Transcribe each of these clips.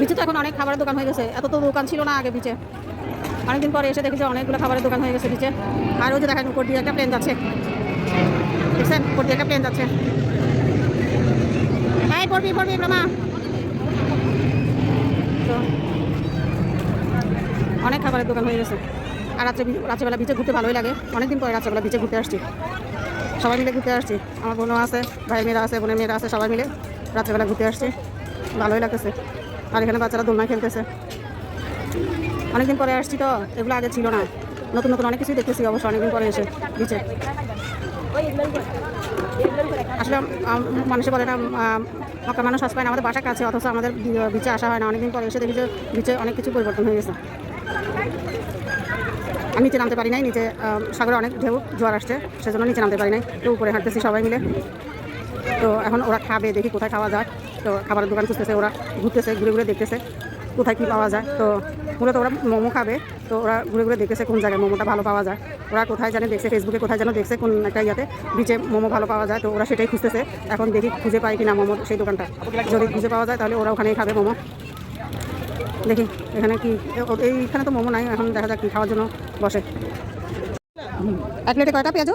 বিচে তো এখন অনেক খাবারের দোকান হয়ে গেছে। এত তো দোকান ছিল না আগে বিচে। অনেকদিন পরে এসে দেখি যে অনেকগুলো খাবারের দোকান হয়ে গেছে বিচে। আর ওই যে দেখেন, উপর দিয়ে একটা প্লেন যাচ্ছে। দেখছেন? উপর দিয়ে একটা প্লেন যাচ্ছে। পড়বি পড়বি অনেক খাবারের দোকান হয়ে গেছে। আর রাত্রে রাত্রেবেলা বিচে ঘুরতে ভালোই লাগে। অনেকদিন পরে রাত্রেবেলা বিচে ঘুরতে আসছি। সবাই মিলে ঘুরতে আসছি। আমার বোনও আছে ভাই মেয়েরা আছে, বোনের মেয়েরা আছে, সবাই মিলে রাত্রেবেলা ঘুরতে আসছি। ভালোই লাগতেছে। আর এখানে বাচ্চারা দোলনা খেলতেছে। অনেকদিন পরে আসছি তো, এগুলো আগে ছিল না। নতুন নতুন অনেক কিছুই দেখতেছি অবশ্য অনেকদিন পরে এসে বিচে আসলে মানুষে বলে না মক্কা মানুষ আসবে না, আমাদের বাসা কাছে, অথচ আমাদের বিচে আসা হয় না। অনেকদিন পরে এসে দেখি যে, বিচে অনেক কিছু পরিবর্তন হয়ে গেছে। আমি নিচে নামতে পারি নাই, নিচে সাগরে অনেক ঢেউ, জোয়ার আসছে, সেজন্য নিচে নামতে পারি নাই। তো উপরে হাঁটতেছি সবাই মিলে। তো এখন ওরা খাবে, দেখি কোথায় খাওয়া যায়। তো খাবারের দোকান খুঁজতেছে, ওরা ঘুরতেছে, ঘুরে ঘুরে দেখতেছে কোথায় কী পাওয়া যায়। তো মূলত ওরা মোমো খাবে, তো ওরা ঘুরে ঘুরে দেখতেছে কোন জায়গায় মোমোটা ভালো পাওয়া যায়। ওরা কোথায় জানে দেখছে ফেসবুকে কোথায় যেন দেখছে কোন একটা ইয়াতে বিচে মোমো ভালো পাওয়া যায়, তো ওরা সেটাই খুঁজতেছে। এখন দেখি খুঁজে পাই কিনা মোমো সেই দোকানটা। যদি খুঁজে পাওয়া যায় তাহলে ওরা ওখানেই খাবে মোমো। দেখি এখানে কি, এইখানে তো মোমো নাই, এখন দেখা যাক কি খাওয়ার জন্য বসে। এক প্লেটে কয়টা পেঁয়াজু?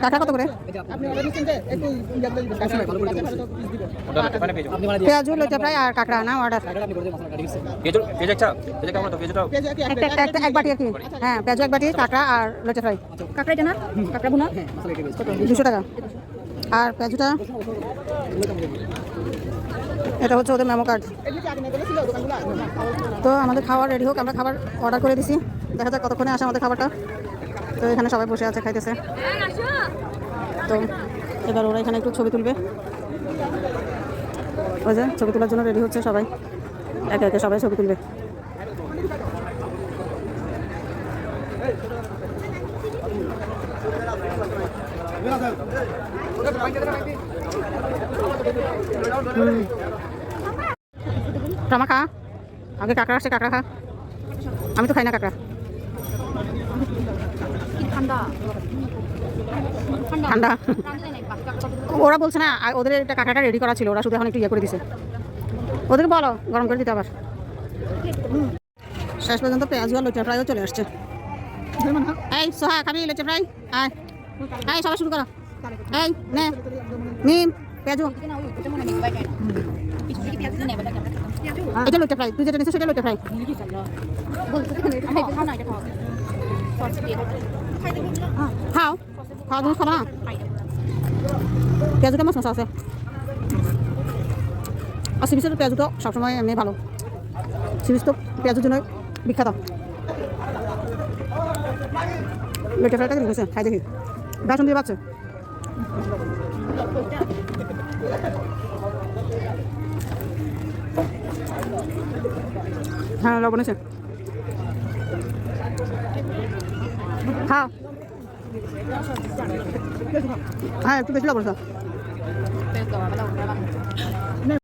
হচ্ছে কাঁকড়া কত করে? পেঁয়াজু লইতে ফ্রাই আর কাঁকড়া না অর্ডার একটা একটা এক বাটি আর কি। হ্যাঁ পেঁয়াজু এক বাটি কাঁকড়া আর লইতে ফ্রাই। কাঁকড়া না? কাঁকড়া ভুনা? দুশো টাকা। আর পেঁয়াজুটা এটা হচ্ছে ওদের মেমো কার্ড। তো আমাদের খাবার রেডি হোক আমরা খাবার অর্ডার করে দিছি। দেখা যাক কতক্ষণে আসে আমাদের খাবারটা। তো এখানে সবাই বসে আছে, খাইতেছে। তো এবার ওরা এখানে একটু ছবি তুলবে। ওই যে ছবি তোলার জন্য রেডি হচ্ছে সবাই। একে একে সবাই ছবি তুলবে। টমা খা আসছে, কাঁকড়া খা। আমি তো খাই না কাঁকড়া। ঠান্ডা। ওরা বলছে না ওদের একটা কাঁকড়াটা রেডি করা ছিল ওরা শুধু এখন একটু ইয়ে করে দিছে। ওদের বলো গরম করে দিতে আবার। শেষ পর্যন্ত পেঁয়াজ আর লইচা ফ্রাইও চলে আসছে। এই সোহা খাবি লইচা ফ্রাই? আয়। এই সবাই শুরু করো। এই নে। নিম পেঁয়াজু এটা লইচা ফ্রাই তুই যেটা নিচ্ছিস সেটা লইচা ফ্রাই। খাও খাওয়া জিনিস খাবা না পেঁয়াজুটা মাছ মশা আছে আর সিরিজের পেঁয়াজু তো সবসময় এমনি ভালো সিরিজ তো পেঁয়াজুর জন্য বিখ্যাত লইটা ফ্রাইটা রেখেছে খাই দেখি বেসন দিয়ে পাচ্ছে হ্যাঁ লবণ আছে খাও হ্যাঁ একটু বেশি লবণ আছে